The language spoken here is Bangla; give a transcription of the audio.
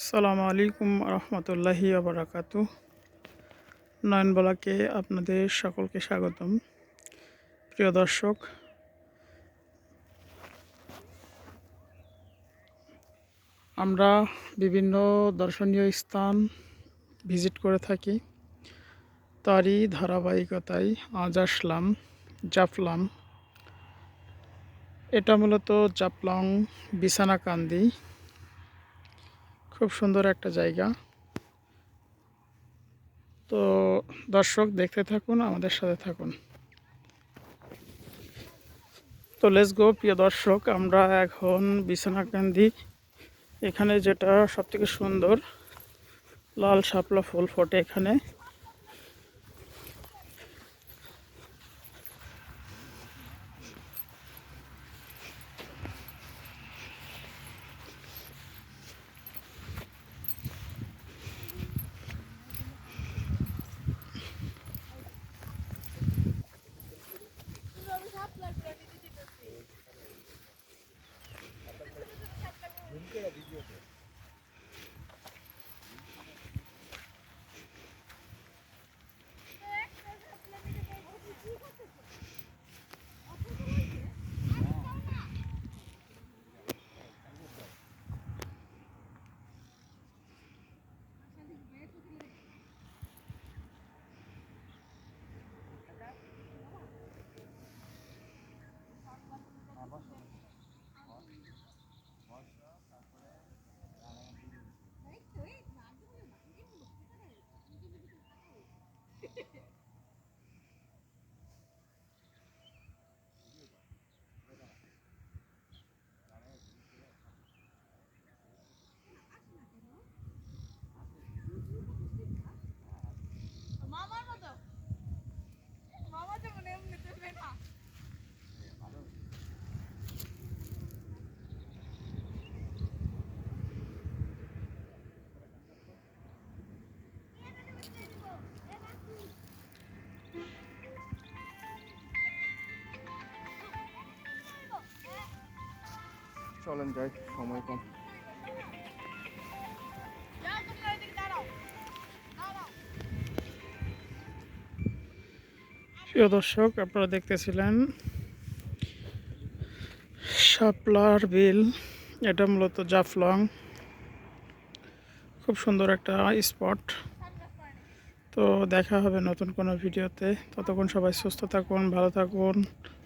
আসসালামু আলাইকুম রহমতুল্লাহি আবরাকাতু নয়নবলাকে আপনাদের সকলকে স্বাগতম। প্রিয় দর্শক, আমরা বিভিন্ন দর্শনীয় স্থান ভিজিট করে থাকি। তারই ধারাবাহিকতায় আজ আসলাম জাফলাম এটা মূলত জাফলং বিছানাকান্দি। খুব সুন্দর একটা জায়গা। তো দর্শক দেখতে থাকুন, আমাদের সাথে থাকুন। তো লেস গো প্রিয় দর্শক, আমরা এখন বিছানাকান্দি এখানে যেটা সবথেকে সুন্দর, লাল শাপলা ফুল ফোটে এখানে। ઝુમકેલા દીધો છે চলেন, যাই, সময় কম। প্রিয় দর্শক, আপনারা দেখতেছিলেন শাপলার বিল। এটা মূলত জাফলং। খুব সুন্দর একটা স্পট। তো দেখা হবে নতুন কোনো ভিডিওতে। ততক্ষণ সবাই সুস্থ থাকুন, ভালো থাকুন।